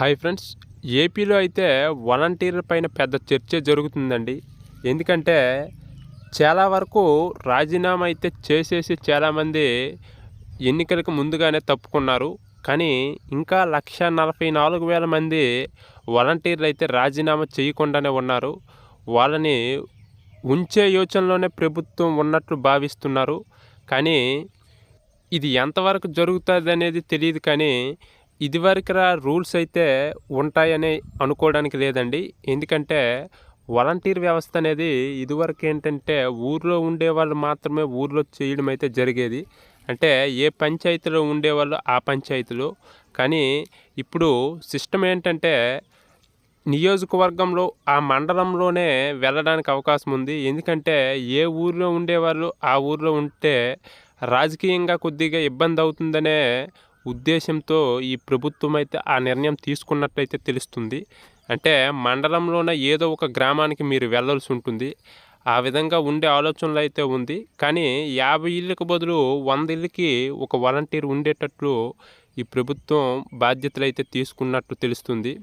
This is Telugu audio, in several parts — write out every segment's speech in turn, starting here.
హాయ్ ఫ్రెండ్స్ ఏపీలో అయితే వాలంటీర్ల పైన పెద్ద చర్చ జరుగుతుందండి. ఎందుకంటే చాలా వరకు రాజీనామా అయితే చేసేసి చాలామంది ఎన్నికలకు ముందుగానే తప్పుకున్నారు. కానీ ఇంకా లక్ష నలభై నాలుగు వేల మంది వాలంటీర్లు అయితే రాజీనామా చేయకుండానే ఉన్నారు. వాళ్ళని ఉంచే యోచనలోనే ప్రభుత్వం ఉన్నట్లు భావిస్తున్నారు. కానీ ఇది ఎంతవరకు జరుగుతుంది అనేది తెలియదు కానీ ఇదివరకు రూల్స్ అయితే ఉంటాయని అనుకోవడానికి లేదండి. ఎందుకంటే వాలంటీర్ వ్యవస్థ అనేది ఇదివరకు ఏంటంటే ఊర్లో ఉండేవాళ్ళు మాత్రమే ఊర్లో చేయడం అయితే జరిగేది. అంటే ఏ పంచాయతీలో ఉండేవాళ్ళు ఆ పంచాయతీలో. కానీ ఇప్పుడు సిస్టమ్ ఏంటంటే నియోజకవర్గంలో ఆ మండలంలోనే వెళ్ళడానికి అవకాశం ఉంది. ఎందుకంటే ఏ ఊర్లో ఉండేవాళ్ళు ఆ ఊర్లో ఉంటే రాజకీయంగా కొద్దిగా ఇబ్బంది అవుతుందనే ఉద్దేశంతో ఈ ప్రభుత్వం అయితే ఆ నిర్ణయం తీసుకున్నట్లయితే తెలుస్తుంది. అంటే మండలంలోనే ఏదో ఒక గ్రామానికి మీరు వెళ్ళాల్సి ఉంటుంది. ఆ విధంగా ఉండే ఆలోచనలు అయితే ఉంది. కానీ యాభై ఇళ్ళకి బదులు వంద ఇళ్ళకి ఒక వాలంటీర్ ఉండేటట్లు ఈ ప్రభుత్వం బాధ్యతలు అయితే తీసుకున్నట్టు తెలుస్తుంది.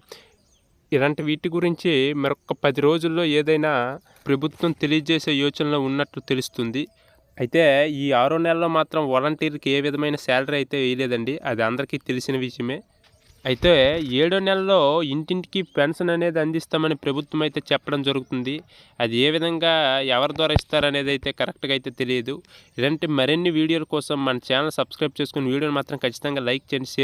ఇలాంటి వీటి గురించి మరొక పది రోజుల్లో ఏదైనా ప్రభుత్వం తెలియజేసే యోచనలో ఉన్నట్లు తెలుస్తుంది. అయితే ఈ ఆరో నెలలో మాత్రం వాలంటీర్కి ఏ విధమైన శాలరీ అయితే వేయలేదండి అది అందరికీ తెలిసిన విషయమే. అయితే ఏడో నెలలో ఇంటింటికి పెన్షన్ అనేది అందిస్తామని ప్రభుత్వం అయితే చెప్పడం జరుగుతుంది. అది ఏ విధంగా ఎవరి ద్వారా ఇస్తారనేది అయితే కరెక్ట్గా అయితే తెలియదు. ఇలాంటి మరిన్ని వీడియోల కోసం మన ఛానల్ సబ్స్క్రైబ్ చేసుకుని వీడియోని మాత్రం ఖచ్చితంగా లైక్ చేయండి షేర్